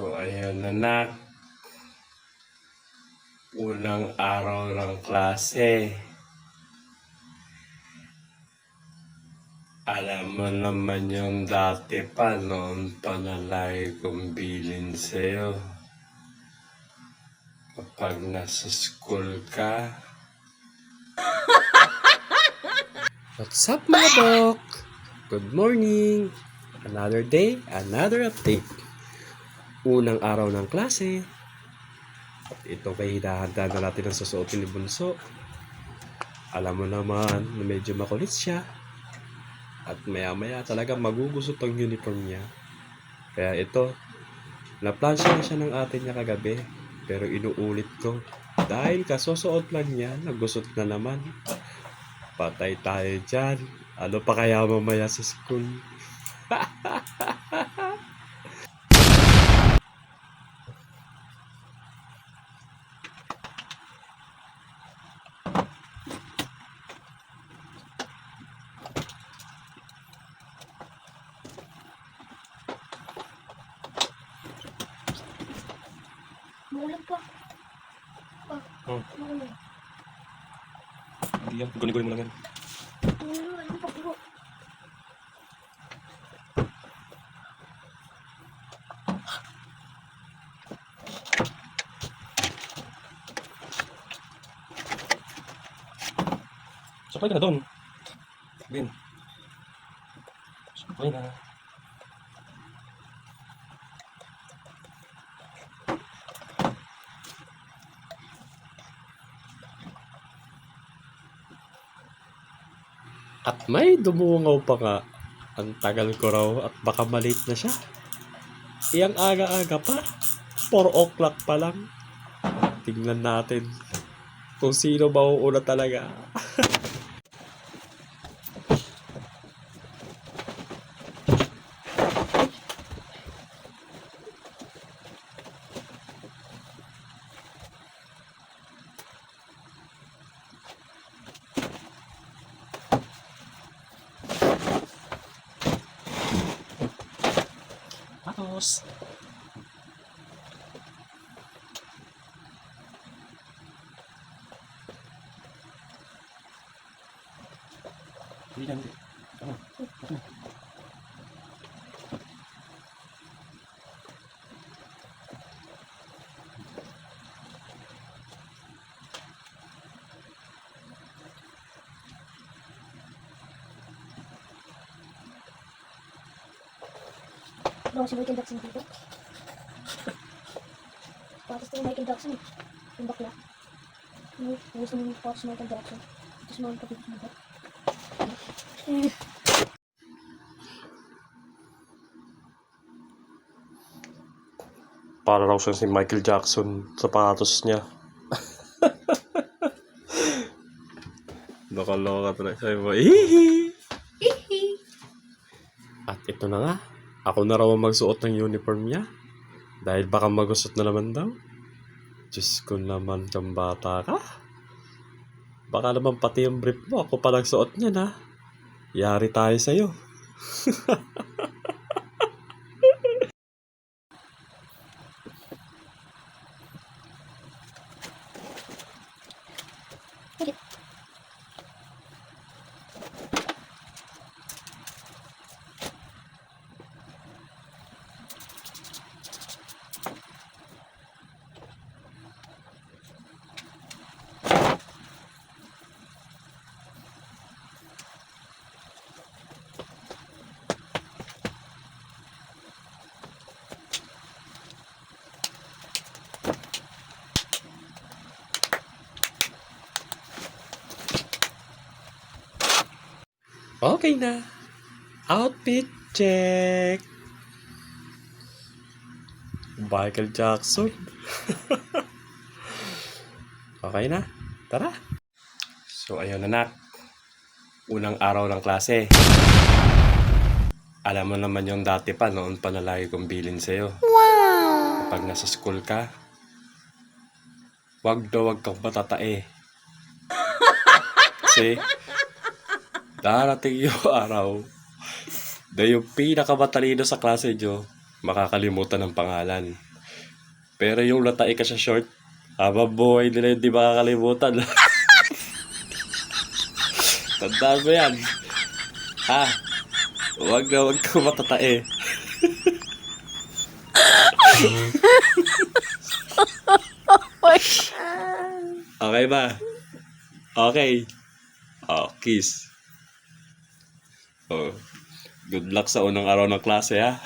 So, ayan na nak. Unang araw ng klase. Alam mo naman yung dati pa noon pa nalay kong bilin sa'yo. Kapag nasa school ka. What's up mga dok? Good morning! Another day, another update. Unang araw ng klase. At ito kay hinahanda na natin ang susuotin ni Bunso. Alam mo naman na medyo makulit siya. At maya maya talaga magugusot ang uniform niya. Kaya ito, naplansya na siya ng ate niya kagabi. Pero inuulit ko. Dahil kasusuot lang niya, nagusot na naman. Patay tayo dyan. Ano pa kaya mamaya sa school? Maulan pa. Ah, Hmm. maulan. Hindi yan, guni-guni mo lang yan. Maulan, ano pa bro? Sakay ka na doon. Bin. Sakay na. At may dumungaw pa nga. Ang tagal ko raw at baka malate na siya. Iyang aga-aga pa. 4 o'clock pa lang. Tingnan natin kung sino mauuna talaga. Patos! Hindi lang. Bro, si Michael Jackson dito. Patas to yung Michael Jackson. Yung bakla. Yung gusto ng patas Michael Jackson. Tapos mga kapit mo ba? Eh, Para raw siyang si Michael Jackson sa patos niya. Nakaloka talaga. Sabi mo, hihi! At ito na nga. Ako na raw ang magsuot ng uniform niya. Dahil baka magusot na naman daw. Diyos ko naman kang bata ka. Baka naman pati yung brief mo. Ako pa nagsuot niya na. Yari tayo sa'yo. Okay na. Outfit check. Michael Jackson. okay na. Tara. So, ayun na nak. Unang araw ng klase. Alam mo naman yung dati pa, noon pa na lagi kong bilin sa'yo. Wow! Kapag nasa school ka, wag daw wag kang matatae. Kasi, darating yung araw na yung pinakamatalino sa klase nyo, makakalimutan ng pangalan. Pero yung natai ka sa short, habang buhay nila yung di makakalimutan. Tandaan mo yan. Ha? Huwag na huwag ka matatae. okay ba? Okay. Oh, kiss. Oh. Good luck sa unang araw ng klase, ha?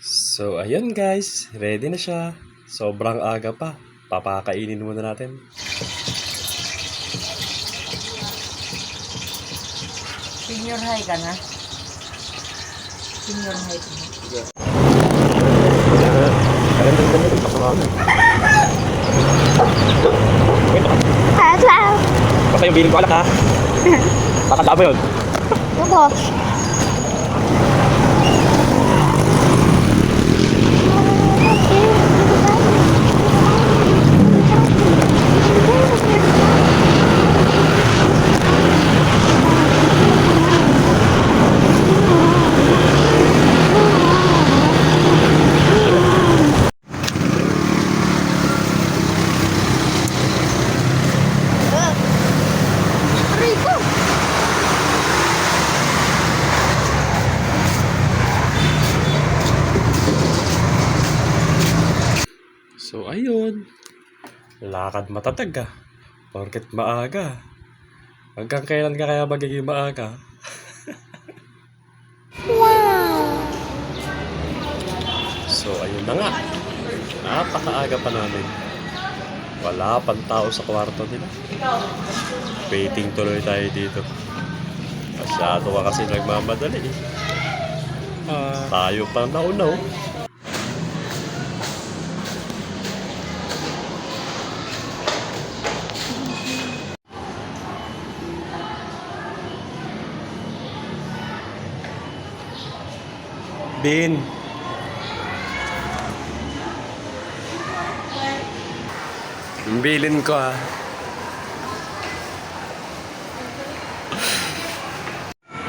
so, ayun guys. Ready na siya. Sobrang aga pa. Papakainin muna natin. Senior high ka na? Senior high ka na? Basta yung bilin ko alak ha. Mo yun. Ako. Rico! So, ayun. Lakad matatag ah. Porket maaga. Hanggang kailan ka kaya magiging maaga? So, ayun na nga. Napakaaga pa namin. Wala pang tao sa kwarto nila. Waiting tuloy tayo dito. Masyado ka kasi nagmamadali eh. Ah, tayo pa naunaw. Bin. Yung bilin ko ah.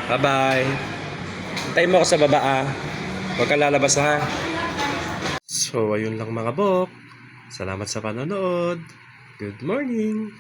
Bye-bye. Hintayin mo ako sa baba ah. Huwag kang lalabas ha. So, ayun lang mga bok. Salamat sa panonood. Good morning.